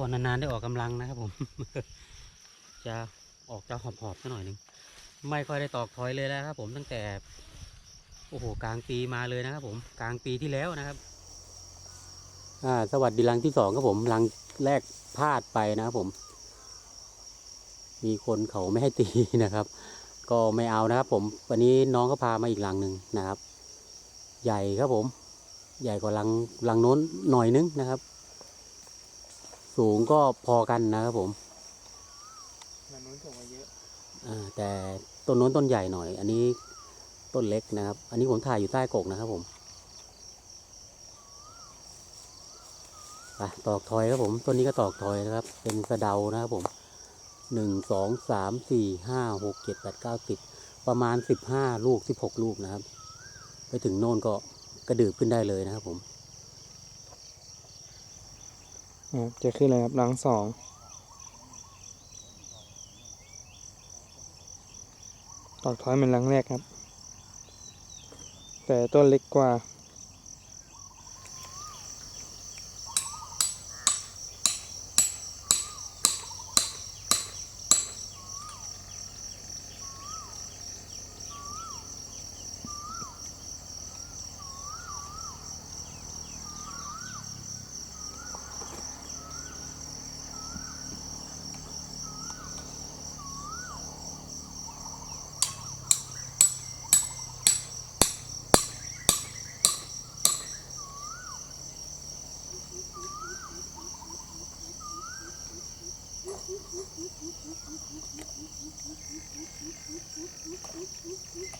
ก็นานๆได้ออกกำลังนะครับผม จะออกจะหอบๆสักหน่อยหนึ่งไม่ค่อยได้ตอกถอยเลยแล้วครับ ผมตั้งแต่ โอ้โหกลางปีมาเลยนะครับ ผมกลางปีที่แล้วนะครับ อ่า สวัสดีรังที่สองครับผมรังแรกพลาดไปนะครับผม มีคนเขาไม่ให้ตีนะครับ ก็ไม่เอานะครับ ผม วันนี้น้องก็พามาอีกรังหนึ่งนะครับ ใหญ่ครับผม ใหญ่กว่ารังรังโน้นหน่อยนึงนะครับ สูงก็พอกันนะครับผมมันนู้นส่งมาเยอะอ่าแต่ต้นโน้นต้นใหญ่หน่อย อันนี้ต้นเล็กนะครับ อันนี้ผมถ่ายอยู่ใต้กกนะครับผมไปตอกทอยครับผมต้นนี้ก็ตอกทอยนะครับ เป็นสะเดานะครับผมหนึ่งสองสามสี่ห้าหกเจ็ดแปดเก้าสิบประมาณสิบห้าลูกสิบหกลูกนะครับ ไปถึงโน่นก็กระดืบขึ้นได้เลยนะครับผม นะครับจะขึ้นเลยครับรังสองตอกท้อยเป็นรังแรกครับ แต่ต้นเล็กกว่า ส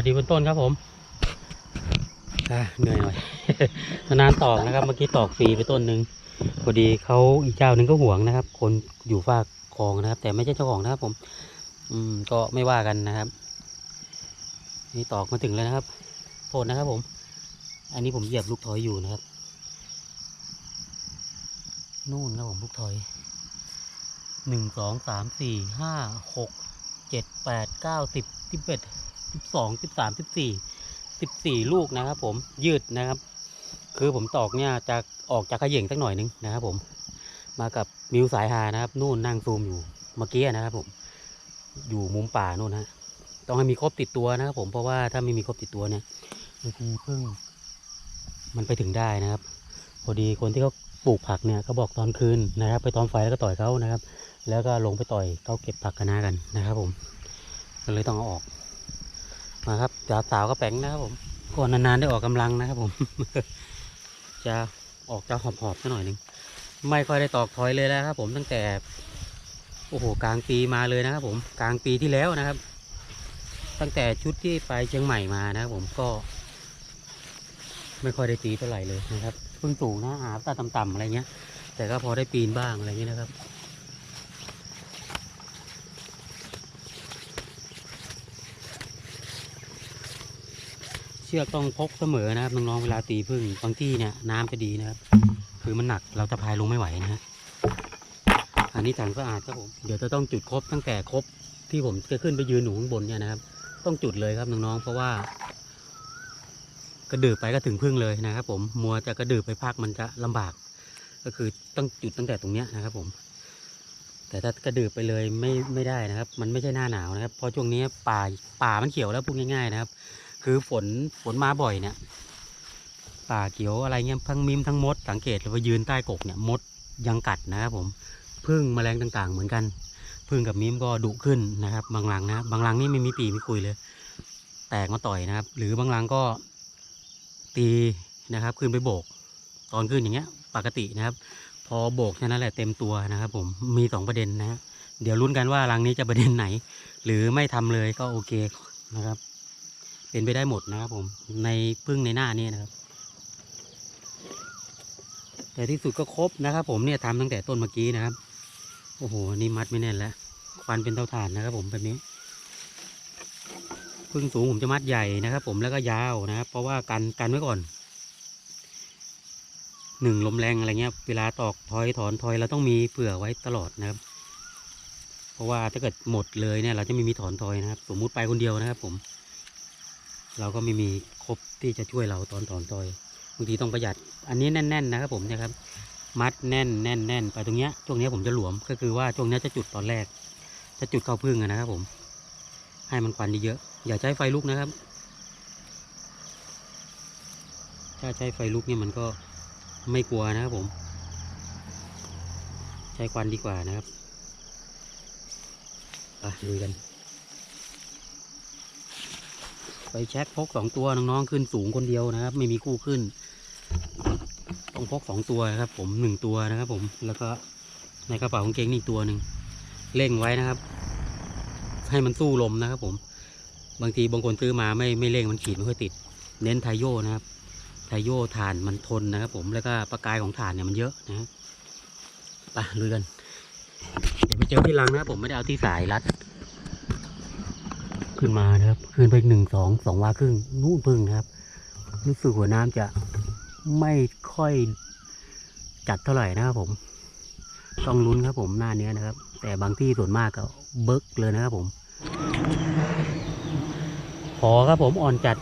วัสดีคุณต้นครับผมอ่าเหนื่อยหน่อย นานๆตอกนะครับ เมื่อกี้ตอกฟรีไปต้นหนึ่งพอดีเขาอีกเจ้าหนึ่งก็ห่วงนะครับ คนอยู่ฝากคลองนะครับ แต่ไม่ใช่เจ้าของนะครับผม อืมก็ไม่ว่ากันนะครับ นี่ตอกมาถึงแล้วนะครับ โทษนะครับผม อันนี้ผมเหยียบลูกถอยอยู่นะครับ นู่นครับผมลูกถอยหนึ่งสองสามสี่ห้าหกเจ็ดแปดเก้าสิบสิบเอ็ด สิบสองสิบสามสิบสี่สิบสี่ลูกนะครับ ผมยืดนะครับ คือผมตอกเนี่ยจะออกจากขย่งสักหน่อยนึงนะครับ ผม มากับมิวสายฮานะครับนู่นนั่งซูมอยู่เมื่อกี้นะครับ ผม อยู่มุมป่านู่นนะต้องให้มีครบติดตัวนะครับ ผมเพราะว่าถ้าไม่มีครบติดตัวเนี่ยบางทีพึ่งมันไปถึงได้นะครับ พอดีคนที่เขาปลูกผักเนี่ยเขาบอกตอนคืนนะครับ ไปตอนไฟแล้วก็ต่อยเขานะครับ แล้วก็ลงไปต่อยเขาเก็บผักคะน้ากันนะครับ ผมก็เลยต้องเอาออก มาครับสาวสาวก็แป้งนะครับผมก่อนนานๆได้ออกกำลังนะครับผม จะออกจะหอบๆสักหน่อยหนึ่งไม่ค่อยได้ตอกถอยเลยแล้วครับ ผมตั้งแต่ โอ้โหกลางปีมาเลยนะครับ ผมกลางปีที่แล้วนะครับ ตั้งแต่ชุดที่ไปเชียงใหม่มานะครับผมก็ ไม่ค่อยได้ตีเท่าไหร่เลยนะครับเพิ่งสูงนะหาตาต่ำๆอะไรเงี้ย แต่ก็พอได้ปีนบ้างอะไรเงี้ยนะครับ เชือกต้องพกเสมอนะครับน้องๆเวลาตีพึ่งบางที่เนี่ยน้ำจะดีนะครับ คือมันหนักเราจะพายลงไม่ไหวนะฮะอันนี้ถังสะอาดครับผมเดี๋ยวจะต้องจุดครบตั้งแต่ครบที่ผมจะขึ้นไปยืนหนูข้างบนเนี่ยนะครับ ต้องจุดเลยครับน้องๆเพราะว่ากระดืบไปก็ถึงพึ่งเลยนะครับ ผมมัวจะกระดืบไปพักมันจะลำบาก ก็คือต้องจุดตั้งแต่ตรงเนี้ยนะครับ ผม แต่ถ้ากระดืบไปเลยไม่ไม่ได้นะครับ มันไม่ใช่หน้าหนาวนะครับ เพราะช่วงนี้ป่าป่ามันเขียวแล้วพูดง่ายๆนะครับ คือฝนฝนมาบ่อยเนี่ย ป่าเขียวอะไรเงี้ยทั้งมิมทั้งมด สังเกตเลยว่ายืนใต้กกเนี่ยมดยังกัดนะครับผมพึ่งแมลงต่างๆ เหมือนกันพึ่งกับมิมก็ดุขึ้นนะครับ บางรังนะบางรังนี่ไม่มีปีไม่คุยเลย แตกมาต่อยนะครับ หรือบางรังก็ตีนะครับ ขึ้นไปโบก ตอนขึ้นอย่างเงี้ย ปกตินะครับ พอโบกแค่นั้นแหละเต็มตัวนะครับ ผมมีสองประเด็นนะเดี๋ยวลุ้นกันว่ารังนี้จะประเด็นไหน หรือไม่ทำเลยก็โอเคนะครับ เป็นไปได้หมดนะครับผมในพึ่งในหน้านี้นะครับ แต่ที่สุดก็ครบนะครับ ผมเนี่ยทำตั้งแต่ต้นเมื่อกี้นะครับ โอ้โหนี่มัดไม่แน่นแล้วควันเป็นเตาถ่านนะครับ ผมแบบนี้พึ่งสูงผมจะมัดใหญ่นะครับ ผมแล้วก็ยาวนะครับ เพราะว่ากันกันไว้ก่อนหนึ่งลมแรงอะไรเงี้ยเวลาตอกทอยถอนทอยเราต้องมีเผื่อไว้ตลอดนะครับ เพราะว่าถ้าเกิดหมดเลยเนี่ย เราจะไม่มีถอนทอยนะครับ สมมุติไปคนเดียวนะครับ ผม เราก็ไม่มีครบที่จะช่วยเราตอนถอนทอยบางทีต้องประหยัด อันนี้แน่น ๆ นะครับผมเนะครับ มัดแน่นแน่นแน่นไปตรงเนี้ยช่วงนี้ผมจะหลวมก็คือว่าช่วงนี้จะจุดตอนแรก จะจุดเข้าพึ่งนะครับผม ให้มันควันเยอะๆอย่าใช้ไฟลุกนะครับ ถ้าใช้ไฟลุกเนี่ยมันก็ไม่กลัวนะครับผม ใช้ควันดีกว่านะครับไปดูกัน ไฟแช็กพกสองตัวน้องๆขึ้นสูงคนเดียวนะครับ ไม่มีคู่ขึ้น ต้องพกสองตัวนะครับ ผมหนึ่งตัวนะครับผมแล้วก็ในกระเป๋ากางเกงนี่อีกตัวหนึ่งเร่งไว้นะครับ ให้มันสู้ลมนะครับ ผม บางทีบางคนซื้อมาไม่ไม่เร่งมันขีดไม่ค่อยติด เน้นไทโยนะครับ ไทโยถ่านมันทนนะครับ ผมแล้วก็ประกายของถ่านเนี่ยมันเยอะนะฮะไปลุยกันเดี๋ยวไปเจอที่รังนะครับผมไม่ได้เอาที่สายรัด ขึ้นมานะครับขึ้นไปอีกหนึ่งสองสองวาครึ่งนู่นพึ่งนะครับ รู้สึกหัวน้ำจะไม่ค่อยจัดเท่าไหร่นะครับผม ต้องลุ้นครับผมหน้าเนี้ยนะครับ แต่บางที่ส่วนมากก็เบิกเลยนะครับผม ขอครับผมอ่อนจัด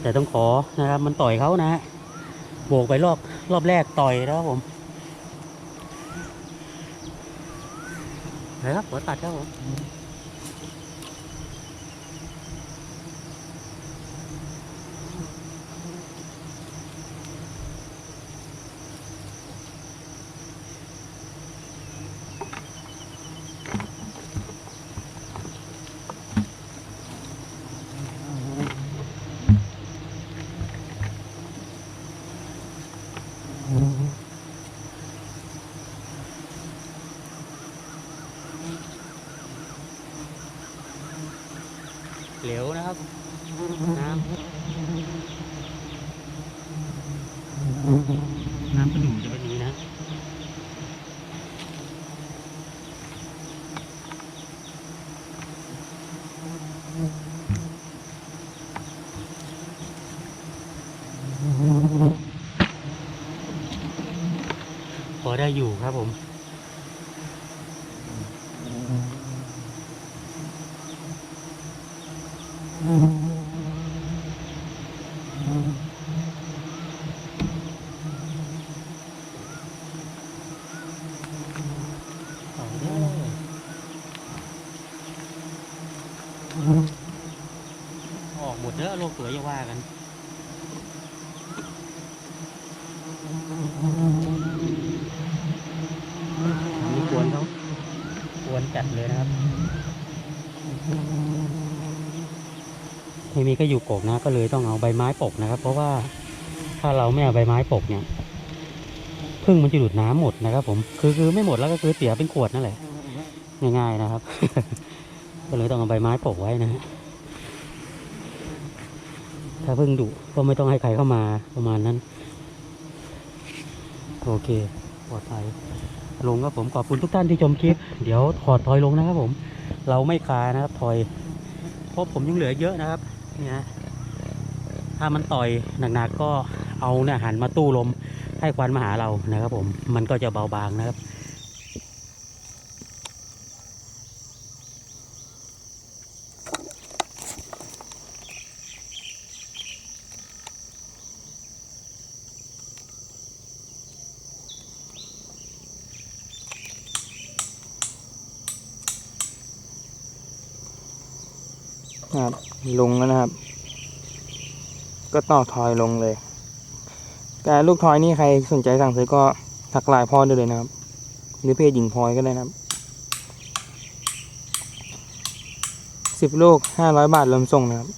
แต่ต้องขอนะครับ มันต่อยเขานะฮะโบกไปรอบรอบแรกต่อยนะครับผมนะครับหัวตัดครับผม เหลวนะครับ น้ำ น้ำกระดูกจะเป็นนี้นะพอได้อยู่ครับผมเอาเด้อออกหมดเด้อโลกเสืออย่าว่ากัน มีกวนเขากวนจัดเลยนะครับไม่มีก็อยู่กกนะก็เลยต้องเอาใบไม้ปกนะครับ เพราะว่าถ้าเราไม่เอาใบไม้ปกเนี่ยพึ่งมันจะดูดน้ำหมดนะครับ ผมคือคือไม่หมดแล้วก็คือเสียเป็นขวดนั่นแหละง่ายๆนะครับ ก็เลยต้องเอาใบไม้ปกไว้นะฮะถ้าพึ่งดุก็ไม่ต้องให้ใครเข้ามาประมาณนั้น โอเคปลอดภัยลงครับผมขอบคุณทุกท่านที่ชมคลิป เดี๋ยวถอดทอยลงนะครับผม เราไม่คานะครับทอยเพราะผมยังเหลือเยอะนะครับ นี่ยนะถ้ามันต่อยหนักๆก็เอาเนี่ยหันมาตู้ลมให้ควันมาหาเรานะครับผมมันก็จะเบาบางนะครับ นะครับ ลงแล้วนะครับ ก็ต่อทอยลงเลย แต่ลูกทอยนี่ใครสนใจสั่งซื้อก็ทักไลน์พ่อได้เลยนะครับ หรือเพจหญิงพลอยก็ได้นะครับสิบลูกห้าร้อยบาทรวมส่งนะครับ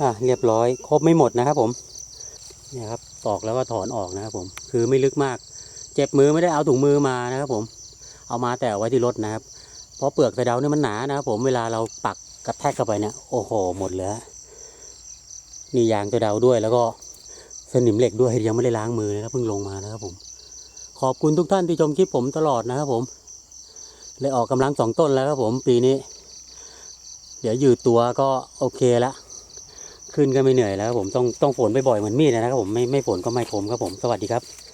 อะเรียบร้อยครบไม่หมดนะครับผมเนี่ยครับตอกแล้วก็ถอนออกนะครับผมคือไม่ลึกมาก เจ็บมือไม่ได้เอาถุงมือมานะครับผม เอามาแต่เอาไว้ที่รถนะครับ เพราะเปลือกสะเดาเนี่ยมันหนานะครับผมเวลาเราปักกระแทกเข้าไปเนี่ยโอ้โหหมดเลยนี่ยางสะเดาด้วยแล้วก็สนิมเหล็กด้วยยังไม่ได้ล้างมือนะครับเพิ่งลงมานะครับผม ขอบคุณทุกท่านที่ชมคลิปผมตลอดนะครับผมเลยออกกำลังสองต้นแล้วครับผมปีนี้ เดี๋ยวยืดตัวก็โอเคและ ขึ้นก็ไม่เหนื่อยแล้วครับผมต้องต้องฝนบ่อยๆเหมือนมีดนะครับผมไม่ไม่ฝนก็ไม่คมครับผมสวัสดีครับ